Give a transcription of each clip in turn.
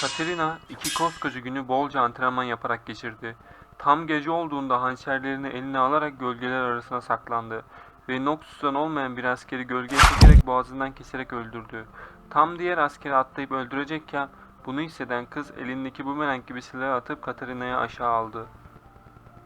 Katerina iki koskoca günü bolca antrenman yaparak geçirdi. Tam gece olduğunda hançerlerini eline alarak gölgeler arasına saklandı ve Noxus'tan olmayan bir askeri gölgeye çekerek boğazından keserek öldürdü. Tam diğer askeri atlayıp öldürecekken bunu hisseden kız elindeki bumerang gibi silahı atıp Katerina'yı aşağı aldı.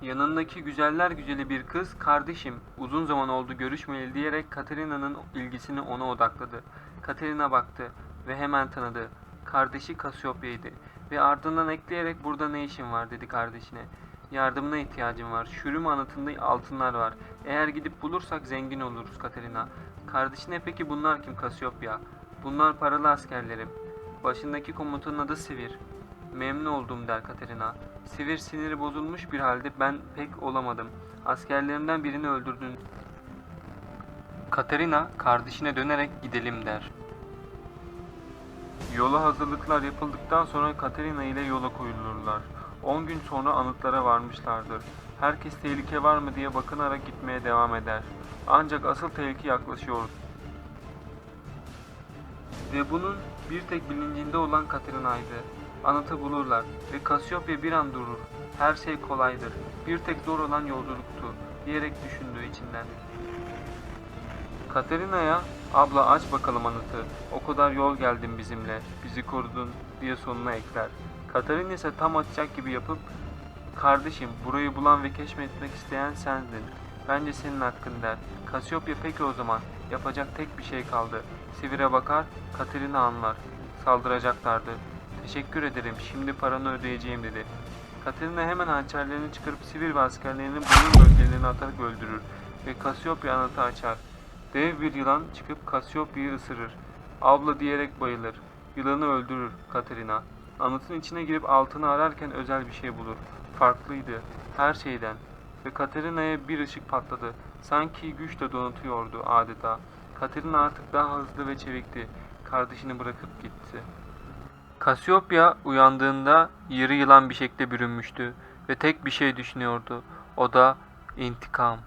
Yanındaki güzeller güzeli bir kız, kardeşim uzun zaman oldu görüşmeyeli diyerek Katerina'nın ilgisini ona odakladı. Katerina baktı ve hemen tanıdı. Kardeşi Kasiopya'ydı ve ardından ekleyerek burada ne işin var dedi kardeşine. Yardımına ihtiyacım var. Şürüm anıtında altınlar var. Eğer gidip bulursak zengin oluruz Katerina. Kardeşine peki bunlar kim Kasiopya? Bunlar paralı askerlerim. Başındaki komutanın adı Sivir. Memnun oldum der Katerina. Sivir siniri bozulmuş bir halde ben pek olamadım. Askerlerimden birini öldürdün. Katerina kardeşine dönerek gidelim der. Yola hazırlıklar yapıldıktan sonra Katerina ile yola koyulurlar. 10 gün sonra anıtlara varmışlardır. Herkes tehlike var mı diye bakınarak gitmeye devam eder. Ancak asıl tehlike yaklaşıyor. Ve bunun bir tek bilincinde olan Katerina'ydı. Anıtı bulurlar ve Cassiopeia bir an durur. Her şey kolaydır. Bir tek zor olan yolculuktu diyerek düşündüğü içinden. Katerina'ya abla aç bakalım anıtı. O kadar yol geldin bizimle. Bizi korudun diye sonuna ekler. Katerina ise tam açacak gibi yapıp Kardeşim burayı bulan ve keşfetmek isteyen sendin. Bence senin hakkın der. Cassiopeia peki o zaman. Yapacak tek bir şey kaldı. Sivir'e bakar, Katerina anlar. Saldıracaklardı. Teşekkür ederim, şimdi paranı ödeyeceğim dedi. Katerina hemen hançerlerini çıkarıp Sivir ve askerlerini boyun bölgelerini atarak öldürür ve Cassiopeia anıtı açar. Dev bir yılan çıkıp Cassiopeia'yı ısırır. Abla diyerek bayılır. Yılanı öldürür Katerina. Anıtın içine girip altını ararken özel bir şey bulur. Farklıydı. Her şeyden. Ve Katerina'ya bir ışık patladı. Sanki güçle donatıyordu adeta. Katerina artık daha hızlı ve çevikti. Kardeşini bırakıp gitti. Cassiopeia uyandığında yarı yılan bir şekle bürünmüştü ve tek bir şey düşünüyordu. O da intikam.